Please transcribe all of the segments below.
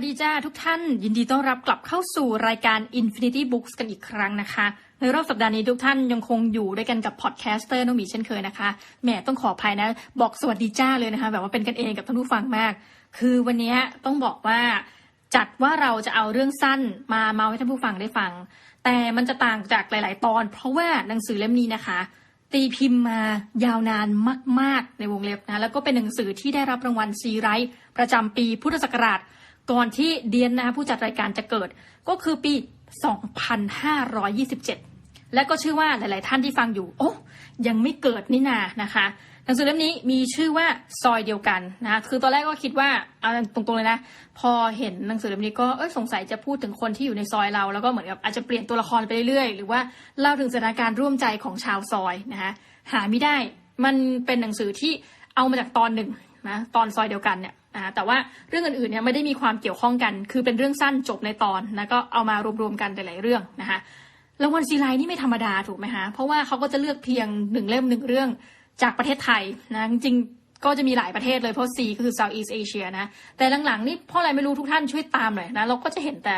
วัสดีจ้าทุกท่าน ยินดีต้อนรับกลับเข้าสู่รายการ Infinity Books กันอีกครั้งนะคะ ในรอบสัปดาห์นี้ทุกท่านยังคงอยู่ด้วยกันกับพอดแคสเตอร์น้องหมีเช่นเคยนะคะแหมต้องขออภัยนะ บอกสวัสดีจ้าเลยนะคะ แบบว่าเป็นกันเองกับท่านผู้ฟังมาก คือวันนี้ต้องบอกว่าจัดว่าเราจะเอาเรื่องสั้นมาเมาให้ท่านผู้ฟังได้ฟัง แต่มันจะต่างจากหลาย ๆ ตอน เพราะว่าหนังสือเล่มนี้นะคะ ตีพิมพ์มายาวนานมาก ๆ ในวงเล็บนะแล้วก็เป็นหนังสือที่ได้รับรางวัลซีไรต์ประจำปีพุทธศักราช ก่อนที่เดียนนะคะผู้จัดรายการจะเกิด ก็คือปี 2527 และก็ชื่อว่าหลาย ๆ ท่านที่ฟังอยู่ โอ้ยังไม่เกิดนี่นานะคะหนังสือเล่มนี้มีชื่อว่าซอยเดียวกันนะคือตอนแรกก็คิดว่าเอาตรงๆเลยนะ พอเห็นหนังสือเล่มนี้ก็เอยสงสัยจะพูดถึงคนที่อยู่ในซอยเรา แล้วก็เหมือนกับอาจจะเปลี่ยนตัวละครไปเรื่อยๆ หรือว่าเล่าถึงสถานการณ์ร่วมใจของชาวซอยนะคะหาไม่ได้มันเป็นหนังสือที่เอามาจากตอนหนึ่งนะตอนซอยเดียวกันเนี่ย นะแต่ว่าเรื่องอื่นๆเนี่ยไม่ได้มีความเกี่ยวข้องกัน คือเป็นเรื่องสั้นจบในตอนนะก็เอามารวมๆกันหลายๆเรื่องนะคะรางวัลซีไลนี่ไม่ธรรมดาถูกไหมคะเพราะว่าเขาก็จะเลือกเพียงหนึ่งเล่มหนึ่งเรื่องจากประเทศไทยนะจริงก็จะมีหลายประเทศเลยเพราะ C ก็คือ Southeast Asia นะ แต่หลังๆนี่เพราะอะไรไม่รู้ทุกท่านช่วยตามหน่อยนะ เราก็จะเห็นแต่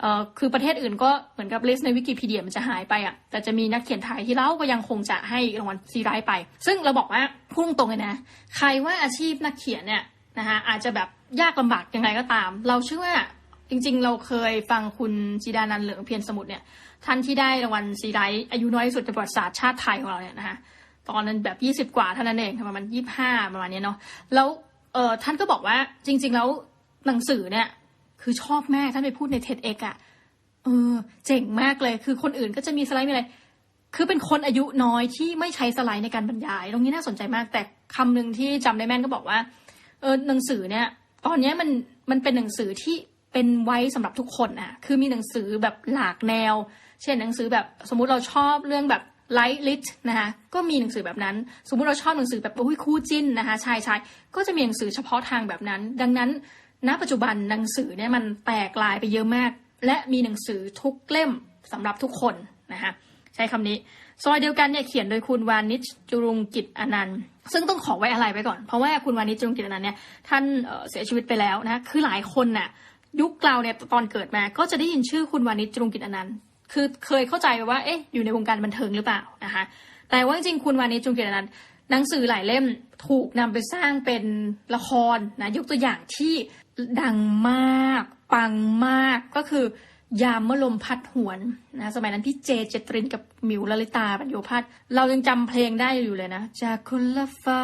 เอ่อคือประเทศอื่นก็เหมือนกับลิสต์ในวิกิพีเดียมันจะหายไปอะแต่จะมีนักเขียนไทยที่เราก็ยังคงจะให้รางวัลซีไรไป ซึ่งเราบอกว่าพุ่งตรงเลยนะ ใครว่าอาชีพนักเขียนเนี่ย นะคะอาจจะแบบยากลำบากยังไงก็ตาม เราเชื่อว่าจริงๆ เราเคยฟังคุณจีดานันเหลืองเพียรสมุทรเนี่ยท่านที่ได้รางวัลซีไรต์อายุน้อยที่สุดในประวัติศาสตร์ชาติไทยของเราเนี่ยนะคะตอนนั้นแบบยี่สิบกว่าเท่านั้นเองประมาณยี่ห้าประมาณเนี้ยเนาะแล้วเออท่านก็บอกว่าจริง ๆ แล้วหนังสือเนี่ยคือชอบแม่ท่านไปพูดในเท็ดเอกอะเออเจ๋งมากเลย คือคนอื่นก็จะมีสไลด์มีอะไร คือเป็นคนอายุน้อยที่ไม่ใช้สไลด์ในการบรรยาย ตรงนี้น่าสนใจมาก แต่คำหนึ่งที่จำได้แม่นก็บอกว่า เออหนังสือเนี่ย ตอนนี้มันมันเป็นหนังสือที่เป็นไว้สำหรับทุกคนอะคือมีหนังสือแบบหลากแนว เช่นหนังสือแบบสมมุติเราชอบเรื่องแบบไลท์ลิทนะคะก็มีหนังสือแบบนั้น สมมุติเราชอบหนังสือแบบอุ้ยคู่จิ้นนะคะชายชายก็จะมีหนังสือเฉพาะทางแบบนั้น ดังนั้นณปัจจุบันหนังสือเนี่ยมันแตกลายไปเยอะมาก และมีหนังสือทุกเล่มสำหรับทุกคนนะคะใช้คำนี้ ซอยเดียวกันเนี่ยเขียนโดยคุณวานิชจุรุงกิจอนันต์ซึ่งต้องขอไว้อะไรไว้ก่อน เพราะว่าคุณวานิชจุรุงกิจอนันต์เนี่ยท่านเเสียชีวิตไปแล้วนะคือหลายคนน่ะยุคเราเนี่ยตอนเกิดมาก็จะได้ยินชื่อคุณวานิชจุรุงกิจอนันต์คือเคยเข้าใจว่าเอ๊ะอยู่ในวงการบันเทิงหรือเปล่านะคะแต่ว่าจริงๆคุณวานิชจุรุงกิจอนันต์หนังสือหลายเล่มถูกนำไปสร้างเป็นละครนะยกตัวอย่างที่ดังมากปังมากก็คือ ยามเมื่อลมพัดหวนนะสมัยนั้นพี่เจเจตรินกับมิวลลิตาปัญโยพัฒน์เรายังจำเพลงได้อยู่เลยนะ จากคนละฟ้า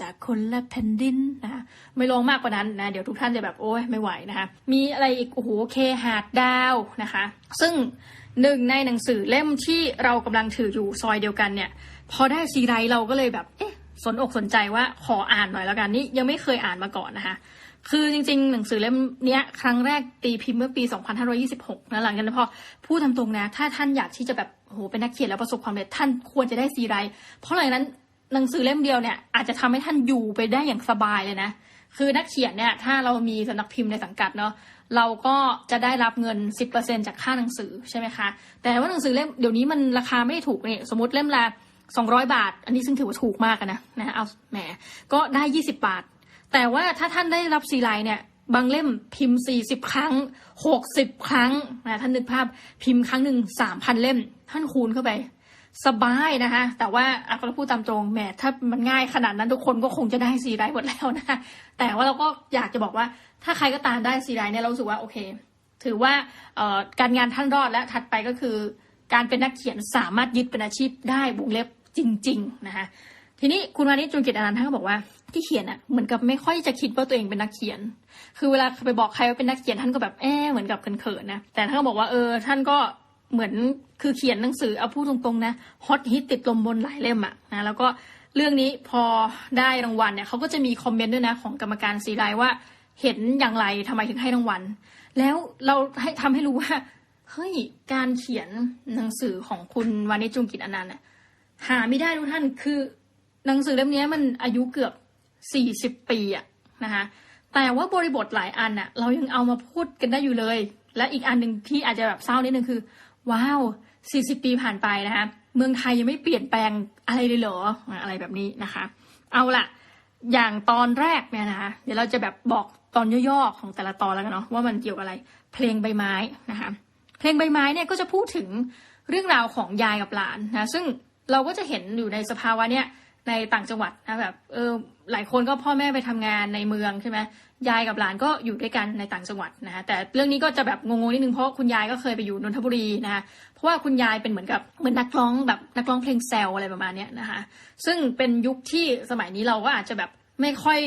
จากคนละแผ่นดินนะไม่ร้องมากกว่านั้นนะ เดี๋ยวทุกท่านจะแบบโอ้ยไม่ไหวนะคะ มีอะไรอีกโอ้โหเคหาดดาวนะคะ ซึ่งหนึ่งในหนังสือเล่มที่เรากำลังถืออยู่ซอยเดียวกันเนี่ย พอได้ซีไรเราก็เลยแบบเอ๊ะสนอกสนใจว่าขออ่านหน่อยแล้วกันนี่ยังไม่เคยอ่านมาก่อนนะคะ คือจริงๆ หนังสือเล่มนี้ครั้งแรกตีพิมพ์เมื่อปี 2526 นะหลังจากนั้นพอพูดทำตรงนะ ถ้าท่านอยากที่จะแบบโหเป็นนักเขียนแล้วประสบความสำเร็จท่านควรจะได้ซีไรเพราะหลังจากนั้นหนังสือเล่มเดียวเนี่ยอาจจะทำให้ท่านอยู่ไปได้อย่างสบายเลยนะ คือนักเขียนเนี่ยถ้าเรามีสำนักพิมพ์ในสังกัดเนาะเราก็จะได้รับเงิน 10%จากค่าหนังสือใช่ไหมคะ แต่ว่าหนังสือเล่มเดี๋ยวนี้มันราคาไม่ถูกเนี่ยสมมติเล่มละ200 บาท อันนี้ซึ่งถือว่าถูกมากนะนะเอาแหมก็ได้ 20 บาท แต่ว่าถ้าท่านได้รับซีไลน์เนี่ย บางเล่มพิมพ์ 40 ครั้ง 60 ครั้งนะท่านนึกภาพพิมพ์ครั้งหนึ่ง3,000 เล่ม ท่านคูณเข้าไป สบายนะคะ แต่ว่าอะก็พูดตามตรงแหมถ้ามันง่ายขนาดนั้นทุกคนก็คงจะได้ซีไลน์หมดแล้วนะแต่ว่าเราก็อยากจะบอกว่าถ้าใครก็ตามได้ซีไลน์เนี่ยเราสึกว่าโอเค ถือว่าการงานท่านรอดและถัดไปก็คือ การเป็นนักเขียนสามารถยึดเป็นอาชีพได้วงเล็บจริง ๆ นะคะทีนี้คุณวานิชจุลกิจอนันต์ท่านก็บอกว่า ที่เขียนอะเหมือนกับไม่ค่อยจะคิดว่าตัวเองเป็นนักเขียน คือเวลาไปบอกใครว่าเป็นนักเขียนท่านก็แบบแอบเหมือนกับเขินๆนะ แต่ท่านก็บอกว่าเออท่านก็เหมือนคือเขียนหนังสือเอาพูดตรงๆนะฮอตฮิตติดลมบนหลายเล่มอะนะแล้วก็เรื่องนี้พอได้รางวัลเนี่ยเขาก็จะมีคอมเมนต์ด้วยนะของกรรมการสีไลว่าเห็นอย่างไรทำไมถึงให้รางวัล แล้วเราให้ทำให้รู้ว่าเฮ้ยการเขียนหนังสือของคุณวานิจุงกิจอนันต์เนี่ยหาไม่ได้ทุกท่านคือหนังสือเล่มนี้มันอายุเกือบ สี่สิบปีอะนะคะแต่ว่าบริบทหลายอันอะเรายังเอามาพูดกันได้อยู่เลย และอีกอันหนึ่งที่อาจจะแบบเศร้านิดนึงคือ ว้าวสี่สิบปีผ่านไปนะคะเมืองไทยยังไม่เปลี่ยนแปลงอะไรเลยเหรออะไรแบบนี้นะคะ เอาละอย่างตอนแรกเนี่ยนะคะเดี๋ยวเราจะแบบบอกตอนย่อๆของแต่ละตอนแล้วกันเนาะว่ามันเกี่ยวกับอะไร เพลงใบไม้นะคะเพลงใบไม้เนี่ยก็จะพูดถึงเรื่องราวของยายกับหลานนะซึ่งเราก็จะเห็นอยู่ในสภาวะเนี่ย ในต่างจังหวัดนะแบบเออหลายคนก็พ่อแม่ไปทำงานในเมืองใช่ไหมยายกับหลานก็อยู่ด้วยกันในต่างจังหวัดนะคะแต่เรื่องนี้ก็จะแบบงงๆนิดนึงเพราะคุณยายก็เคยไปอยู่นนทบุรีนะคะเพราะว่าคุณยายเป็นเหมือนกับเหมือนนักร้องแบบนักร้องเพลงแซวอะไรประมาณนี้นะคะซึ่งเป็นยุคที่สมัยนี้เราก็อาจจะแบบไม่ค่อย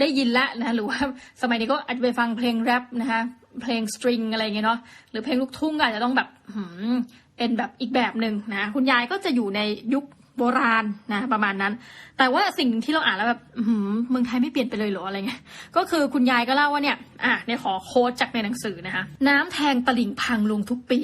ได้ยินละนะหรือว่าสมัยนี้ก็อาจจะไปฟังเพลงแรปนะคะเพลงสตริงอะไรเงี้ยเนาะหรือเพลงลูกทุ่งก็อาจจะต้องแบบเป็นแบบอีกแบบหนึ่งนะคุณยายก็จะอยู่ในยุค โบราณนะ ประมาณนั้น แต่ว่าสิ่งที่เราอ่านแล้วแบบเมืองไทยไม่เปลี่ยนไปเลยหรออะไรเงี้ยก็คือคุณยายก็เล่าว่าเนี่ยอะในขอโค้ดจากในหนังสือนะคะน้ำแทงตลิ่งพังลงทุกปี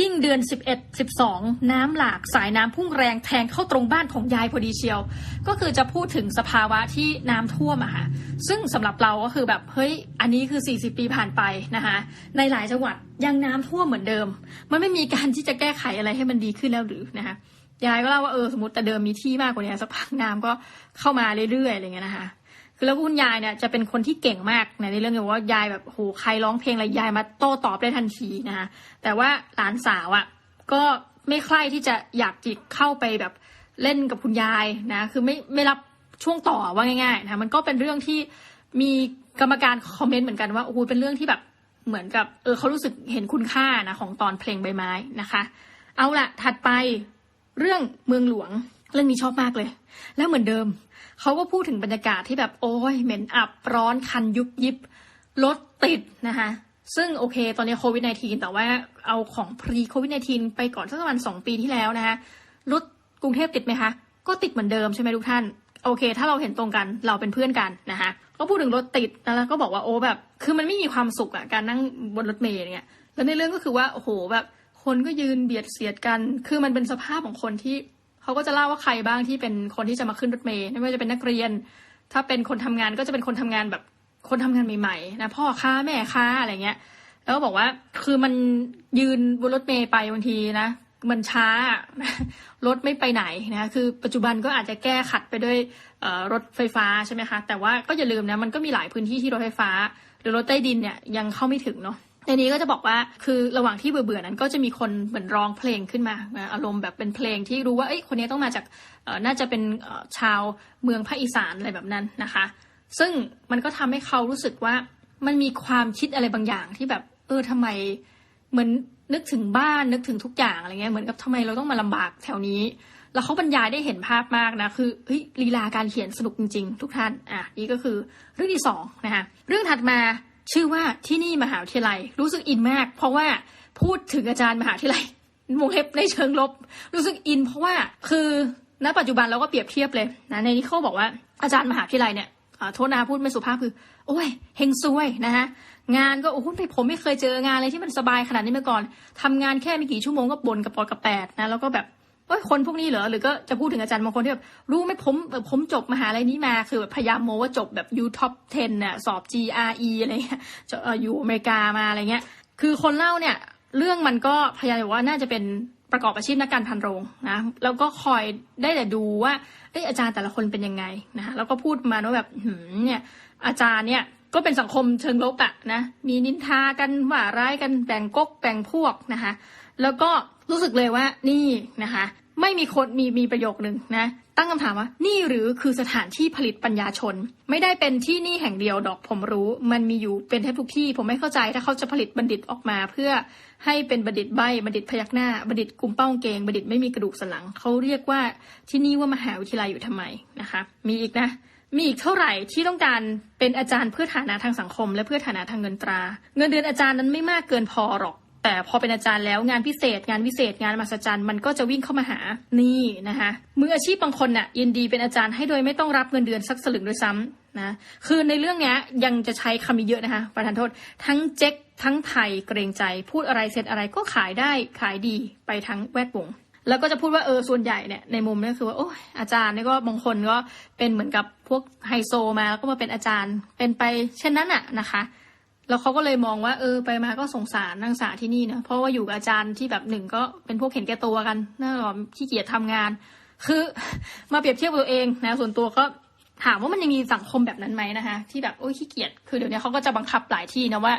ยิ่งเดือน 11 12 น้ำหลากสายน้ำพุ่งแรงแทงเข้าตรงบ้านของยายพอดีเชียว ก็คือจะพูดถึงสภาวะที่น้ำท่วมอะค่ะซึ่งสำหรับเราก็คือแบบเฮ้ยอันนี้คือ 40 ปีผ่านไปนะคะในหลายจังหวัดยังน้ำท่วมเหมือนเดิม มันไม่มีการที่จะแก้ไขอะไรให้มันดีขึ้นแล้วหรือนะคะ ยายก็เล่าว่าเออสมมติแต่เดิมมีที่มากกว่านี้สักพักน้ำก็เข้ามาเรื่อยๆอะไรเงี้ยนะคะคือแล้วคุณยายเนี่ยจะเป็นคนที่เก่งมากในเรื่องเกี่ยวกับว่ายายแบบโหใครร้องเพลงอะไรยายมาโต้ตอบได้ทันทีนะคะแต่ว่าหลานสาวอะ่ะก็ไม่ใคร่ที่จะอยากจิกเข้าไปแบบเล่นกับคุณยายนะ คือไม่ไม่รับช่วงต่อว่าง่ายๆนะมันก็เป็นเรื่องที่มีกรรมการคอมเมนต์เหมือนกันว่าโอ้โหเป็นเรื่องที่แบบเหมือนกับเออเขารู้สึกเห็นคุณค่านะของตอนเพลงใบไม้นะคะ เอาละถัดไป เรื่องเมืองหลวง เรื่องนี้ชอบมากเลย แล้วเหมือนเดิม เขาก็พูดถึงบรรยากาศที่แบบโอ้ยเหม็นอับร้อนคันยุบยิบรถติดนะคะซึ่งโอเค ตอนนี้โควิด -19 แต่ว่าเอาของพรีโควิด -19 ไปก่อนสักประมาณสองปีที่แล้วนะคะรถกรุงเทพติดไหมคะ ก็ติดเหมือนเดิมใช่ไหมทุกท่าน โอเค ถ้าเราเห็นตรงกันเราเป็นเพื่อนกันนะคะก็พูดถึงรถติดแล้วก็บอกว่าโอ้แบบ คือมันไม่มีความสุขอะการนั่งบนรถเมล์เนี่ยแล้วในเรื่องก็คือว่าโอ้โหแบบ คนก็ยืนเบียดเสียดกัน คือมันเป็นสภาพของคนที่เขาก็จะเล่าว่าใครบ้างที่เป็นคนที่จะมาขึ้นรถเมล์ไม่ว่าจะเป็นนักเรียน ถ้าเป็นคนทำงานก็จะเป็นคนทำงานแบบคนทำงานใหม่ๆนะพ่อค้าแม่ค้าอะไรเงี้ย แล้วก็บอกว่าคือมันยืนบนรถเมล์ไปบางทีนะมันช้ารถไม่ไปไหนนะคือปัจจุบันก็อาจจะแก้ขัดไปด้วยรถไฟฟ้าใช่ไหมคะแต่ว่าก็อย่าลืมนะมันก็มีหลายพื้นที่ที่รถไฟฟ้า หรือรถใต้ดินเนี่ยยังเข้าไม่ถึงเนาะ ในนี้ก็จะบอกว่าคือระหว่างที่เบื่อๆนั้นก็จะมีคนเหมือนร้องเพลงขึ้นมา อารมณ์แบบเป็นเพลงที่รู้ว่าเอ้ยคนนี้ต้องมาจากน่าจะเป็นชาวเมืองภาคอีสานอะไรแบบนั้นนะคะ ซึ่งมันก็ทำให้เขารู้สึกว่ามันมีความคิดอะไรบางอย่างที่แบบ เออทำไมเหมือนนึกถึงบ้านนึกถึงทุกอย่างอะไรเงี้ยเหมือนกับทำไมเราต้องมาลำบากแถวนี้ แล้วเขาบรรยายได้เห็นภาพมากนะคือเฮ้ยลีลาการเขียนสนุกจริง ๆ ทุกท่านอะนี่ก็คือเรื่องที่สองนะคะเรื่องถัดมา ชื่อว่าที่นี่มหาวิทยาลัย รู้สึกอินมาก เพราะว่าพูดถึงอาจารย์มหาวิทยาลัยวงเล็บในเชิงลบ รู้สึกอิน เพราะว่าคือณปัจจุบันเราก็เปรียบเทียบเลยนะในนี้เขาบอกว่าอาจารย์มหาวิทยาลัยเนี่ยโทษนะพูดไม่สุภาพคือ โอ้ยเฮงซวยนะคะงานก็โอ้โหผมไม่เคยเจองานอะไรที่มันสบายขนาดนี้มาก่อนทำงานแค่ไม่กี่ชั่วโมงก็บ่นกับปอดกับแปดนะแล้วก็แบบ อ้ยคนพวกนี้เหรอหรือก็จะพูดถึงอาจารย์บางคนที่แบบรู้ไหมผมผมจบมหาลัยนี้มาคือแบบพยายามโมว่าจบแบบยูท็อป10น่ะสอบ GRE อะไรเงี้ยจะอยู่อเมริกามาอะไรเงี้ย คือคนเล่าเนี่ยเรื่องมันก็พยายามบอกว่าน่าจะเป็นประกอบอาชีพนักการพันโรงนะแล้วก็คอยได้แต่ดูว่าเอออาจารย์แต่ละคนเป็นยังไงนะแล้วก็พูดมาว่าแบบหืมเนี่ยอาจารย์เนี่ยก็เป็นสังคมเชิงลบอะนะมีนินทากันว่าร้ายกันแบ่งก๊กแบ่งพวกนะคะแล้วก็รู้สึกเลยว่านี่นะคะ ไม่มีคนมีมีประโยคนึงนะ ตั้งคำถามว่า นี่หรือคือสถานที่ผลิตปัญญาชน ไม่ได้เป็นที่นี่แห่งเดียวดอกผมรู้ มันมีอยู่เป็นแทบทุกที่ ผมไม่เข้าใจถ้าเขาจะผลิตบัณฑิตออกมา เพื่อให้เป็นบัณฑิตใบบัณฑิตพยักหน้าบัณฑิตกลุ่มเป้าเกงบัณฑิตไม่มีกระดูกสันหลัง เขาเรียกว่าที่นี่ว่ามหาวิทยาลัยอยู่ทำไมนะคะ มีอีกนะมีอีกเท่าไหร่ที่ต้องการเป็นอาจารย์เพื่อฐานะทางสังคม และเพื่อฐานะทางเงินตรา เงินเดือนอาจารย์นั้นไม่มากเกินพอหรอก แต่พอเป็นอาจารย์แล้วงานพิเศษ งานวิเศษงานมหัศจรรย์มันก็จะวิ่งเข้ามาหานี่นะคะมืออาชีพบางคนน่ะยินดีเป็นอาจารย์ให้โดยไม่ต้องรับเงินเดือนสักสลึงด้วยซ้ำนะคือในเรื่องนี้ยังจะใช้คำนี้เยอะนะคะประธานโทษ ทั้งเจ๊กทั้งไทยเกรงใจพูดอะไรเสร็จอะไรก็ขายได้ขายดีไปทั้งแวดวงแล้วก็จะพูดว่าเออส่วนใหญ่เนี่ยในมุมนี้คือว่าโอ้อาจารย์นี่ก็บางคนก็เป็นเหมือนกับพวกไฮโซมาแล้วก็มาเป็นอาจารย์เป็นไปเช่นนั้นอะนะคะ แล้วเขาก็เลยมองว่าเออไปมาก็สงสารนักศึกษาที่นี่นะเพราะว่าอยู่กับอาจารย์ที่แบบหนึ่งก็เป็นพวกเห็นแก่ตัวกันน่าหลอขี้เกียจทำงาน คือมาเปรียบเทียบตัวเองนะส่วนตัวก็ถามว่ามันยังมีสังคมแบบนั้นไหมนะคะที่แบบโอ้ยขี้เกียจคือเดี๋ยวนี้เขาก็จะบังคับหลายที่นะว่า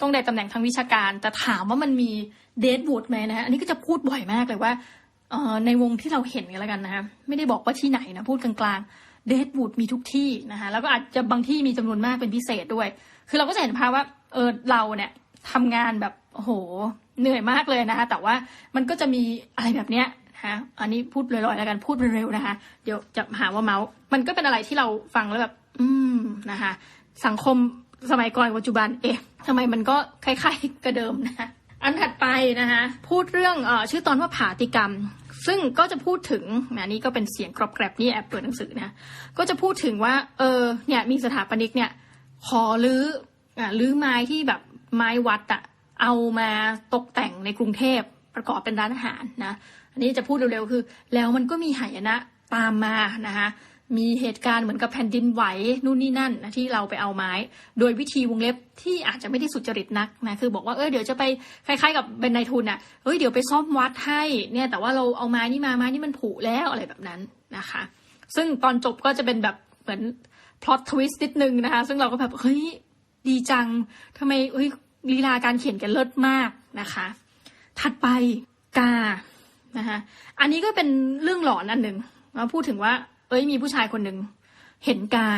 ต้องได้ตำแหน่งทางวิชาการ แต่ถามว่ามันมีเดทบูดไหมนะฮะอันนี้ก็จะพูดบ่อยมากเลยว่าออในวงที่เราเห็นกันแล้วกันนะคะไม่ได้บอกว่าที่ไหนนะพูดกลางๆ เดทบูดมีทุกที่นะคะแล้วก็อาจจะบางที่มีจำนวนมากเป็นพิเศษด้วย คือเราก็จะเห็นภาพว่าเออเราเนี่ยทำงานแบบโอ้โหเหนื่อยมากเลยนะคะแต่ว่ามันก็จะมีอะไรแบบเนี้ยนะคะอันนี้พูดลอยๆแล้วกันพูดเร็วๆนะคะ เดี๋ยวจะหาว่าเมาส์มันก็เป็นอะไรที่เราฟังแล้วแบบ อืมนะคะสังคมสมัยก่อนปัจจุบันเอ๊ะทำไมมันก็คล้ายๆกับเดิมนะคะอันถัดไปนะคะพูดเรื่องเออชื่อตอนว่าผาติกรรม ซึ่งก็จะพูดถึงนะนี่ก็เป็นเสียงกรอบแกรบนี่แอบเปิดหนังสือนะก็จะพูดถึงว่า เออเนี่ยมีสถาปนิกเนี่ยขอรื้ออ่ารื้อไม้ที่แบบไม้วัดอะเอามาตกแต่งในกรุงเทพประกอบเป็นร้านอาหารนะอันนี้จะพูดเร็วๆคือ แล้วมันก็มีหายนะตามมานะคะ มีเหตุการณ์เหมือนกับแผ่นดินไหวนู่นนี่นั่นนะที่เราไปเอาไม้ โดยวิธีวงเล็บที่อาจจะไม่ได้สุจริตนักนะคือบอกว่าเออเดี๋ยวจะไปคล้ายๆ กับเป็นนายทุนอะเฮ้ยเดี๋ยวไปซ่อมวัดให้เนี่ยแต่ว่าเราเอาไม้นี่มาไม้นี่มันผุแล้วอะไรแบบนั้นนะคะ ซึ่งตอนจบก็จะเป็นแบบเหมือนพล็อตทวิสต์นิดนึงนะคะ ซึ่งเราก็แบบเฮ้ยดีจังทำไมเฮ้ยลีลาการเขียนกันเลิศมากนะคะ ถัดไปกานะคะอันนี้ก็เป็นเรื่องหลอนอันหนึ่งมาพูดถึงว่า เอ้ยมีผู้ชายคนหนึ่งเห็นกา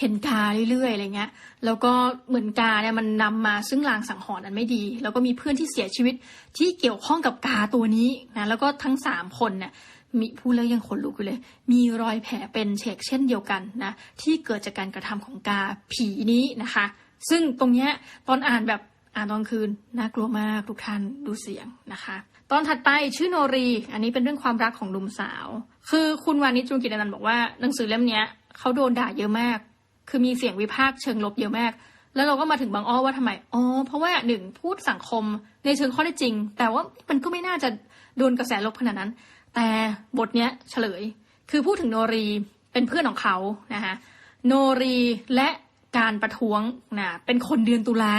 เห็นกาเรื่อยๆอะไรเงี้ย แล้วก็เหมือนกาเนี่ยมันนำมาซึ่งลางสังหรณ์อันไม่ดี แล้วก็มีเพื่อนที่เสียชีวิตที่เกี่ยวข้องกับกาตัวนี้นะแล้วก็ทั้งสามคนเนี่ยมีพูดแล้วยังขนลุกอยู่เลย มีรอยแผลเป็นเฉกเช่นเดียวกันนะที่เกิดจากการกระทำของกาผีนี้นะคะ ซึ่งตรงเนี้ยตอนอ่านแบบอ่านตอนคืนน่ากลัวมากทุกท่านดูเสียงนะคะ ตอนถัดไปชื่อโนรี อันนี้เป็นเรื่องความรักของหนุ่มสาว คือคุณวานิชจุลกิจนันต์บอกว่าหนังสือเล่มนี้เขาโดนด่าเยอะมาก คือมีเสียงวิพากษ์เชิงลบเยอะมาก แล้วเราก็มาถึงบางอ้อว่าทำไมอ๋อเพราะว่าหนึ่งพูดสังคมในเชิงข้อได้จริง แต่ว่ามันก็ไม่น่าจะโดนกระแสลบขนาดนั้น แต่บทเนี้ยเฉลย คือพูดถึงโนรีเป็นเพื่อนของเขานะคะโนรีและการประท้วงนะเป็นคนเดือนตุลา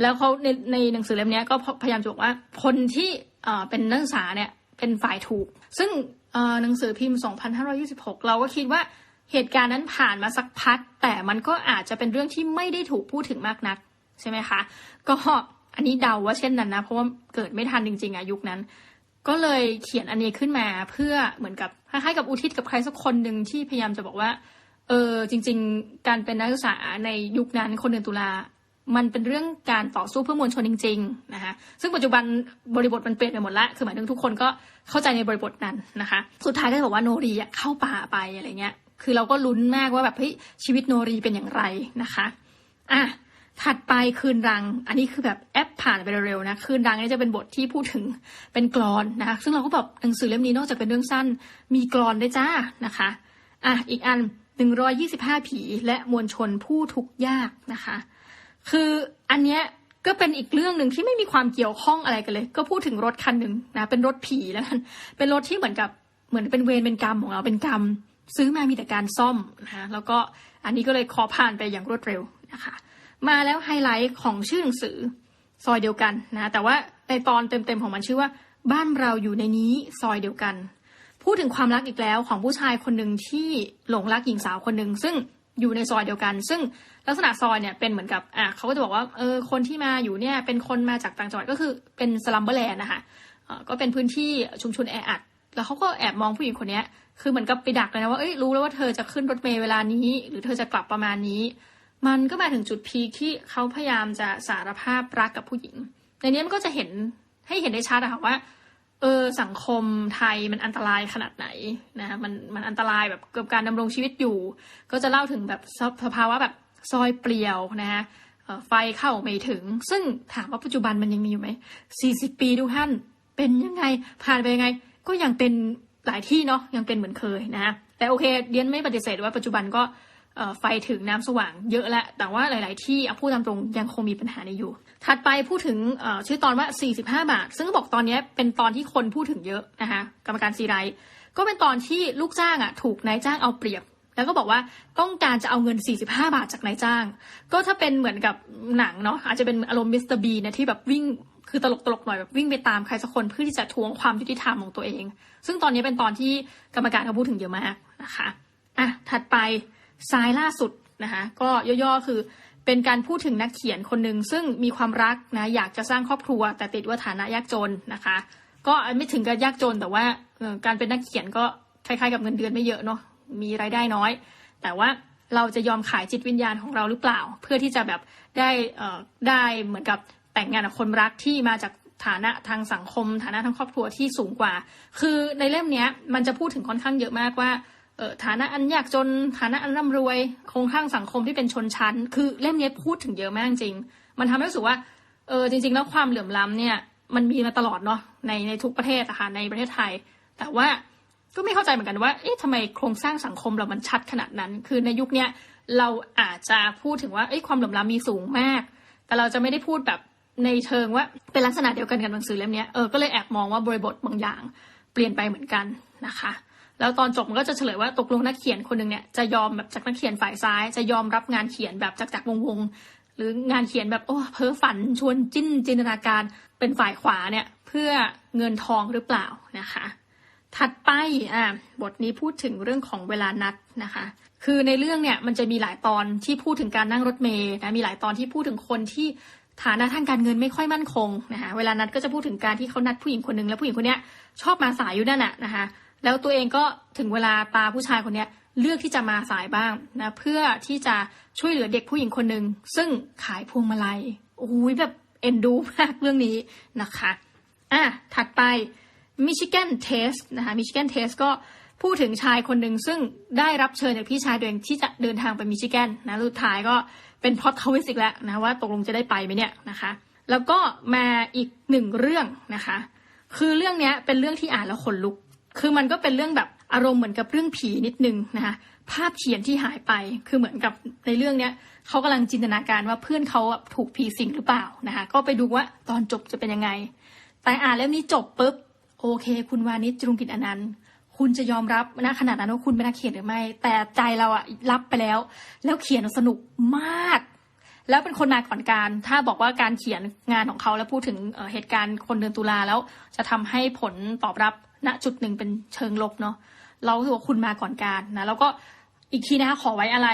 แล้วเขาในในหนังสือเล่มนี้ก็พยายามจะบอกว่าคนที่ เป็นนักศึกษาเนี่ยเป็นฝ่ายถูก ซึ่งหนังสือพิมพ์ 2526 เราก็คิดว่าเหตุการณ์นั้นผ่านมาสักพักแต่มันก็อาจจะเป็นเรื่องที่ไม่ได้ถูกพูดถึงมากนักใช่ไหมคะก็อันนี้เดาว่าเช่นนั้นนะเพราะว่าเกิดไม่ทันจริง ๆอะยุคนั้น ก็เลยเขียนอันนี้ขึ้นมาเพื่อเหมือนกับคล้ายๆกับอุทิศกับใครสักคนหนึ่งที่พยายามจะบอกว่าเออจริง ๆ การเป็นนักศึกษาในยุคนั้นคนเดือนตุลา มันเป็นเรื่องการต่อสู้เพื่อมวลชนจริงๆนะคะซึ่งปัจจุบันบริบทมันเปลี่ยนไปหมดละคือหมายถึงทุกคนก็เข้าใจในบริบทนั้นนะคะ สุดท้ายก็จะบอกว่าโนรีเข้าป่าไปอะไรเงี้ย คือเราก็ลุ้นมากว่าแบบเฮ้ยชีวิตโนรีเป็นอย่างไรนะคะอะถัดไปคืนรัง อันนี้คือแบบแอปผ่านไปเร็วๆนะ คืนรังนี่จะเป็นบทที่พูดถึงเป็นกรอนนะคะซึ่งเราก็แบบหนังสือเล่มนี้นอกจากเป็นเรื่องสั้น มีกรอนได้จ้านะคะ อะอีกอัน 125 ผีและมวลชนผู้ทุกข์ยากนะคะ คืออันเนี้ยก็เป็นอีกเรื่องหนึ่งที่ไม่มีความเกี่ยวข้องอะไรกันเลย ก็พูดถึงรถคันหนึ่งนะเป็นรถผีแล้วกันเป็นรถที่เหมือนกับเหมือนเป็นเวรเป็นกรรมของเราเป็นกรรม ซื้อมามีแต่การซ่อมนะคะแล้วก็อันนี้ก็เลยขอผ่านไปอย่างรวดเร็วนะคะ มาแล้วไฮไลท์ของชื่อหนังสือซอยเดียวกันนะแต่ว่าในตอนเต็มๆของมันชื่อว่า บ้านเราอยู่ในนี้ซอยเดียวกัน พูดถึงความรักอีกแล้วของผู้ชายคนหนึ่งที่หลงรักหญิงสาวคนหนึ่งซึ่ง อยู่ในซอยเดียวกัน ซึ่งลักษณะซอยเนี่ยเป็นเหมือนกับอะเขาก็จะบอกว่าเออคนที่มาอยู่เนี่ยเป็นคนมาจากต่างจังหวัดก็คือเป็นสลัมเบอร์แลนด์นะคะก็เป็นพื้นที่ชุมชนแออัดแล้วเขาก็แอบมองผู้หญิงคนนี้คือเหมือนกับไปดักเลยนะว่าเอ้ยรู้แล้วว่าเธอจะขึ้นรถเมล์เวลานี้ หรือเธอจะกลับประมาณนี้ มันก็มาถึงจุดพีที่เขาพยายามจะสารภาพรักกับผู้หญิง ในนี้มันก็จะเห็นให้เห็นได้ชัดอะค่ะว่า เออสังคมไทยมันอันตรายขนาดไหนนะมันมันอันตรายแบบกับการดำรงชีวิตอยู่ ก็จะเล่าถึงแบบสภาวะแบบซอยเปลี่ยวนะคะไฟเข้าไม่ถึง ซึ่งถามว่าปัจจุบันมันยังมีอยู่ไหม40ปีทุกท่านเป็นยังไงผ่านไปยังไง ก็ยังเป็นหลายที่เนาะยังเป็นเหมือนเคยนะแต่โอเคเดียนไม่ปฏิเสธว่าปัจจุบันก็ ไฟถึงน้ำสว่างเยอะแล้ว แต่ว่าหลาย ๆ ที่เอาพูดตามตรงยังคงมีปัญหานี้อยู่ ถัดไปพูดถึงชื่อตอนว่า 45 บาท ซึ่งบอกตอนนี้เป็นตอนที่คนพูดถึงเยอะนะคะกรรมการซีไรต์ก็เป็นตอนที่ลูกจ้างอะถูกนายจ้างเอาเปรียบ แล้วก็บอกว่าต้องการจะเอาเงิน 45 บาทจากนายจ้าง ก็ถ้าเป็นเหมือนกับหนังเนาะอาจจะเป็นอารมณ์มิสเตอร์บีนะที่แบบวิ่งคือตลกตลกๆหน่อยแบบวิ่งไปตามใครสักคนเพื่อที่จะทวงความยุติธรรมของตัวเอง ซึ่งตอนนี้เป็นตอนที่กรรมการเขาพูดถึงเยอะมากนะคะอะถัดไป ซ้ายล่าสุดนะคะก็ย่อๆคือเป็นการพูดถึงนักเขียนคนหนึ่งซึ่งมีความรักนะอยากจะสร้างครอบครัว แต่ติดว่าฐานะยากจนนะคะ ก็ไม่ถึงกับยากจนแต่ว่าการเป็นนักเขียนก็คล้ายๆกับเงินเดือนไม่เยอะเนาะมีรายได้น้อย แต่ว่าเราจะยอมขายจิตวิญญาณของเราหรือเปล่า เพื่อที่จะแบบได้ได้เหมือนกับแต่งงานกับคนรักที่มาจากฐานะทางสังคม ฐานะทางครอบครัวที่สูงกว่า คือในเล่มนี้มันจะพูดถึงค่อนข้างเยอะมากว่า ฐานะอันยากจนฐานะอันร่ำรวย โครงสร้างสังคมที่เป็นชนชั้น คือเล่มนี้พูดถึงเยอะมากจริง มันทำให้รู้สึกว่าเออจริง ๆ แล้วความเหลื่อมล้ำเนี่ยมันมีมาตลอดเนาะในในทุกประเทศอะคะในประเทศไทย แต่ว่าก็ไม่เข้าใจเหมือนกันว่าเอ๊ะทำไมโครงสร้างสังคมเรามันชัดขนาดนั้น คือในยุคเนี้ยเราอาจจะพูดถึงว่าเอ๊ะความเหลื่อมล้ำมีสูงมาก แต่เราจะไม่ได้พูดแบบในเชิงว่าเป็นลักษณะเดียวกันกับหนังสือเล่มนี้เออก็เลยแอบมองว่าบริบทบางอย่างเปลี่ยนไปเหมือนกันนะคะ แล้วตอนจบมันก็จะเฉลยว่าตกลงนักเขียนคนหนึ่งเนี่ยจะยอมแบบจากนักเขียนฝ่ายซ้าย จะยอมรับงานเขียนแบบจากจากวงวงๆหรืองานเขียนแบบโอ้เพ้อฝันชวนจิ้นจินตนาการเป็นฝ่ายขวาเนี่ยเพื่อเงินทองหรือเปล่านะคะ ถัดไปอ่าบทนี้พูดถึงเรื่องของเวลานัดนะคะคือในเรื่องเนี่ยมันจะมีหลายตอนที่พูดถึงการนั่งรถเมล์นะมีหลายตอนที่พูดถึงคนที่ฐานะทางการเงินไม่ค่อยมั่นคงนะคะเวลานัดก็จะพูดถึงการที่เขานัดผู้หญิงคนหนึ่งแล้วผู้หญิงคนเนี้ยชอบมาสายอยู่นั่นแหะนะคะ แล้วตัวเองก็ถึงเวลาตาผู้ชายคนเนี้ยเลือกที่จะมาสายบ้างนะเพื่อที่จะช่วยเหลือเด็กผู้หญิงคนหนึ่งซึ่งขายพวงมาลัยโอ้ยแบบเอ็นดูมากเรื่องนี้นะคะอะถัดไปมิชิแกนเทสนะคะมิชิแกนเทสก็พูดถึงชายคนหนึ่งซึ่งได้รับเชิญจากพี่ชายตัวเองที่จะเดินทางไปมิชิแกนนะสุดท้ายก็เป็นพล็อตทวิสอีกแล้วนะว่าตกลงจะได้ไปไหมเนี่ยนะคะ แล้วก็มาอีกหนึ่งเรื่องนะคะ คือเรื่องนี้เป็นเรื่องที่อ่านแล้วขนลุก คือมันก็เป็นเรื่องแบบอารมณ์เหมือนกับเรื่องผีนิดนึงนะคะภาพเขียนที่หายไปคือเหมือนกับในเรื่องเนี้ยเขากำลังจินตนาการว่าเพื่อนเขาถูกผีสิงหรือเปล่านะคะก็ไปดูว่าตอนจบจะเป็นยังไง แต่อ่านเล่มนี้จบปุ๊บโอเค คุณวานิชจรุงกิจอนันต์คุณจะยอมรับนะขนาดนั้นว่าคุณเป็นนักเขียนหรือไม่ แต่ใจเราอะรับไปแล้ว แล้วเขียนสนุกมาก แล้วเป็นคนมาก่อนการ ถ้าบอกว่าการเขียนงานของเขาแล้วพูดถึงเเหตุการณ์คนเดือนตุลาแล้ว จะทำให้ผลตอบรับ ณจุดหนึ่งเป็นเชิงลบเนาะเราถือว่าคุณมาก่อนการนะแล้วก็อีกทีนะคะขอไว้อะไร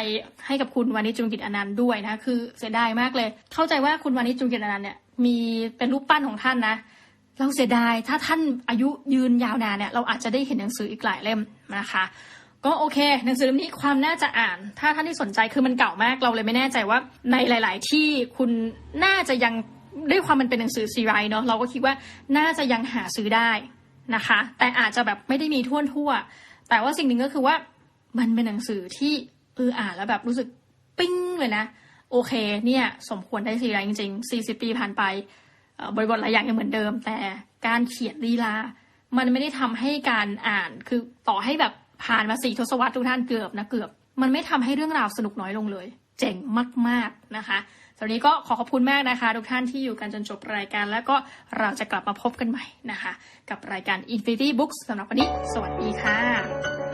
ให้กับคุณวานิจุงกิจอนันต์ด้วยนะ คือเสียดายมากเลย เข้าใจว่าคุณวานิจุงกิจอนันต์เนี่ยมีเป็นรูปปั้นของท่านนะ เราเสียดายถ้าท่านอายุยืนยาวนานเนี่ยเราอาจจะได้เห็นหนังสืออีกหลายเล่มนะคะ ก็โอเคหนังสือเล่มนี้ความน่าจะอ่าน ถ้าท่านที่สนใจคือมันเก่ามากเราเลยไม่แน่ใจว่าในหลาย ๆ ที่คุณน่าจะยังด้วยความมันเป็นหนังสือซีไรต์เนาะเราก็คิดว่าน่าจะยังหาซื้อได้ นะคะ แต่อาจจะแบบไม่ได้มีทั่วทั่ว แต่ว่าสิ่งหนึ่งก็คือว่ามันเป็นหนังสือที่เอออ่านแล้วแบบรู้สึกปิ้งเลยนะ โอเคเนี่ย สมควรได้ซีไรต์จริงๆ 40 ปีผ่านไปบริบทหลายอย่างยังเหมือนเดิม แต่การเขียนลีลา มันไม่ได้ทำให้การอ่านคือต่อให้แบบผ่านมาสี่ทศวรรษทุกท่านเกือบนะเกือบ มันไม่ทำให้เรื่องราวสนุกน้อยลงเลย เจ๋งมาก ๆนะคะ ตอนนี้ก็ขอขอบคุณมากนะคะ ทุกท่านที่อยู่กันจนจบรายการ แล้วก็เราจะกลับมาพบกันใหม่นะคะ กับรายการ Infinity Books สำหรับวันนี้ สวัสดีค่ะ